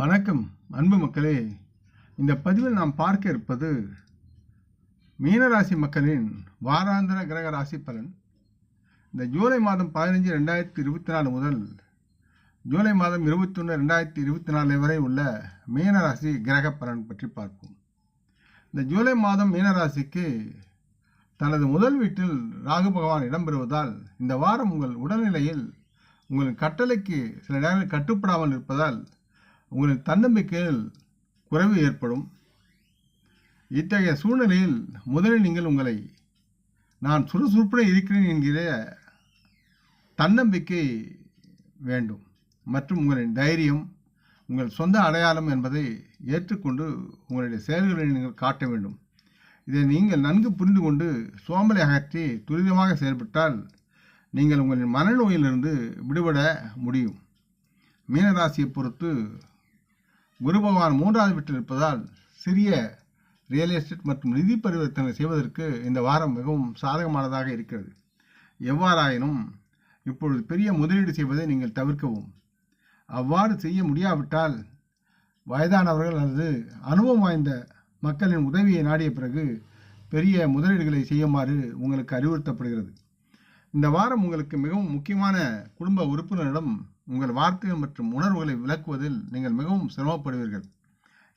வணக்கம் அன்பு மக்களே. இந்த பதிவில் நாம் பார்க்க இருப்பது மீனராசி மக்களின் வாராந்திர கிரக ராசி பலன். இந்த ஜூலை மாதம் பதினஞ்சு ரெண்டாயிரத்தி இருபத்தி நாலு முதல் ஜூலை மாதம் இருபத்தொன்று ரெண்டாயிரத்தி இருபத்தி நாலு வரை உள்ள மீனராசி கிரக பலன் பற்றி பார்ப்போம். இந்த ஜூலை மாதம் மீனராசிக்கு தனது முதல் வீட்டில் ராகு பகவான் இடம்பெறுவதால் இந்த வாரம் உங்கள் உடல்நிலையில் உங்கள் கட்டளைக்கு சில நேரங்களில் கட்டுப்படாமல் இருப்பதால் உங்களின் தன்னம்பிக்கையில் குறைவு ஏற்படும். இத்தகைய சூழ்நிலையில் முதலில் நீங்கள் உங்களை நான் சுறுசுறுப்புடன் இருக்கிறேன் என்கிற தன்னம்பிக்கை வேண்டும். மற்றும் உங்களின் தைரியம் உங்கள் சொந்த அடையாளம் என்பதை ஏற்றுக்கொண்டு உங்களுடைய செயல்களை நீங்கள் காட்ட வேண்டும். இதை நீங்கள் நன்கு புரிந்து கொண்டு சோம்பலை அகற்றி துரிதமாக செயல்பட்டால் நீங்கள் உங்களின் மனநோயிலிருந்து விடுபட முடியும். மீனராசியை பொறுத்து குரு பகவான் மூன்றாவது வீட்டில் இருப்பதால் சிறிய ரியல் எஸ்டேட் மற்றும் நிதி பரிவர்த்தனை செய்வதற்கு இந்த வாரம் மிகவும் சாதகமானதாக இருக்கிறது. எவ்வாறாயினும் இப்பொழுது பெரிய முதலீடு செய்வதை நீங்கள் தவிர்க்கவும். அவ்வாறு செய்ய முடியாவிட்டால் வயதானவர்கள் அல்லது அனுபவம் வாய்ந்த மக்களின் உதவியை நாடிய பிறகு பெரிய முதலீடுகளை செய்யுமாறு உங்களுக்கு அறிவுறுத்தப்படுகிறது. இந்த வாரம் உங்களுக்கு மிகவும் முக்கியமான குடும்ப உறுப்பினரிடம் உங்கள் வார்த்தைகள் மற்றும் உணர்வுகளை விளக்குவதில் நீங்கள் மிகவும் சிரமப்படுவீர்கள்.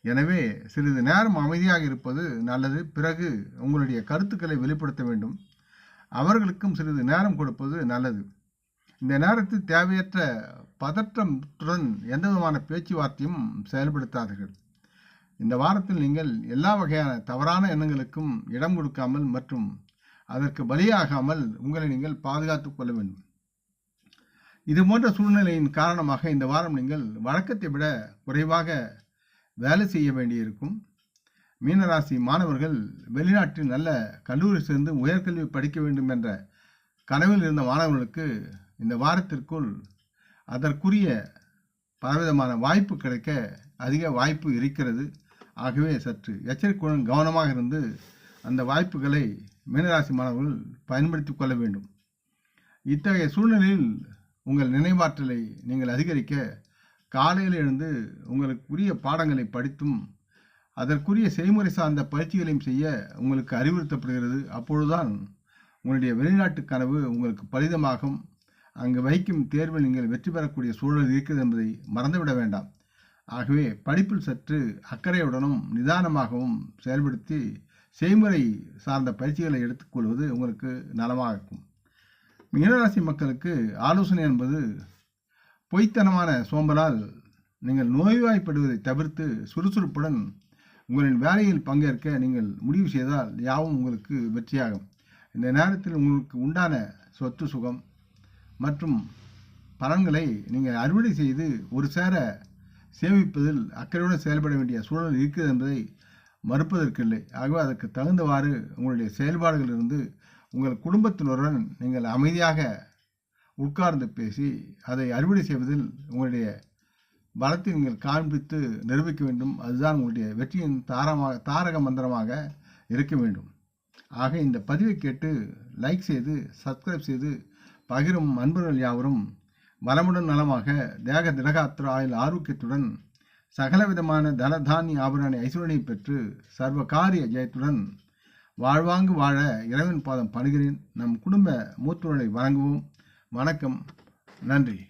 எனவே சிறிது நேரம் அமைதியாக இருப்பது நல்லது. பிறகு உங்களுடைய கருத்துக்களை வெளிப்படுத்த வேண்டும். அவர்களுக்கும் சிறிது நேரம் கொடுப்பது நல்லது. இந்த நேரத்தில் தேவையற்ற பதற்றத்துடன் எந்த விதமான பேச்சுவார்த்தையும் செயல்படுத்தாதீர்கள். இந்த வாரத்தில் நீங்கள் எல்லா வகையான தவறான எண்ணங்களுக்கும் இடம் கொடுக்காமல் மற்றும் அதற்கு பலியாகாமல் உங்களை நீங்கள் பாதுகாத்துக் கொள்ள வேண்டும். இது போன்ற சூழ்நிலையின் காரணமாக இந்த வாரம் நீங்கள் வழக்கத்தை விட குறைவாக வேலை செய்ய வேண்டியிருக்கும். மீனராசி மாணவர்கள் வெளிநாட்டில் நல்ல கல்லூரி சேர்ந்து உயர்கல்வி படிக்க வேண்டும் என்ற கனவில் இருந்த மாணவர்களுக்கு இந்த வாரத்திற்குள் அதற்குரிய பலவிதமான வாய்ப்பு கிடைக்க அதிக வாய்ப்பு இருக்கிறது. ஆகவே சற்று எச்சரிக்கையுடன் கவனமாக இருந்து அந்த வாய்ப்புகளை மீனராசி மாணவர்கள் பயன்படுத்தி கொள்ள வேண்டும். இத்தகைய சூழ்நிலையில் உங்கள் நினைவாற்றலை நீங்கள் அதிகரிக்க காலையில் எழுந்து உங்களுக்குரிய பாடங்களை படித்தும் அதற்குரிய செய்முறை சார்ந்த பயிற்சிகளையும் செய்ய உங்களுக்கு அறிவுறுத்தப்படுகிறது. அப்பொழுதுதான் உங்களுடைய வெளிநாட்டு கனவு உங்களுக்கு பலிதமாகும். அங்கு வைக்கும் தேர்வில் நீங்கள் வெற்றி பெறக்கூடிய சூழல் இருக்கிறது என்பதை மறந்துவிட வேண்டாம். ஆகவே படிப்பில் சற்று அக்கறையுடனும் நிதானமாகவும் செயல்படுத்தி செய்முறை சார்ந்த பயிற்சிகளை எடுத்துக்கொள்வது உங்களுக்கு நலமாக இருக்கும் மீனராசி மக்களுக்கு ஆலோசனை என்பது பொய்த்தனமான சோம்பலால் நீங்கள் நோய்வாய்ப்படுவதை தவிர்த்து சுறுசுறுப்புடன் உங்களின் வேலையில் பங்கேற்க நீங்கள் முடிவு செய்தால் யாவும் உங்களுக்கு வெற்றியாகும். இந்த நேரத்தில் உங்களுக்கு உண்டான சொத்து சுகம் மற்றும் பலன்களை நீங்கள் அறுவடை செய்து ஒரு சேர சேமிப்பதில் அக்கறையுடன் செயல்பட வேண்டிய சூழல் இருக்கிறது என்பதை மறுப்பதற்கில்லை. ஆகவே அதற்கு தகுந்தவாறு உங்களுடைய செயல்பாடுகளிலிருந்து உங்கள் குடும்பத்தினருடன் நீங்கள் அமைதியாக உட்கார்ந்து பேசி அதை அறுவடை செய்வதில் உங்களுடைய பலத்தை நீங்கள் காண்பித்து நிரூபிக்க வேண்டும். அதுதான் உங்களுடைய வெற்றியின் தாரமாக தாரக மந்திரமாக இருக்க வேண்டும். ஆக இந்த பதிவை கேட்டு லைக் செய்து சப்ஸ்கிரைப் செய்து பகிரும் அன்பர்கள் யாவரும் வளமுடன் நலமாக தேக திடகாத்திர ஆயுள் ஆரோக்கியத்துடன் சகலவிதமான தனதானிய ஆபரண ஐஸ்வரனை பெற்று சர்வ காரிய ஜெயத்துடன் வாழ்வாங்கு வாழ இறைவன் பாதம் பணிகிறேன் நம் குடும்ப மூத்தோரை வழங்குவோம் வணக்கம். நன்றி.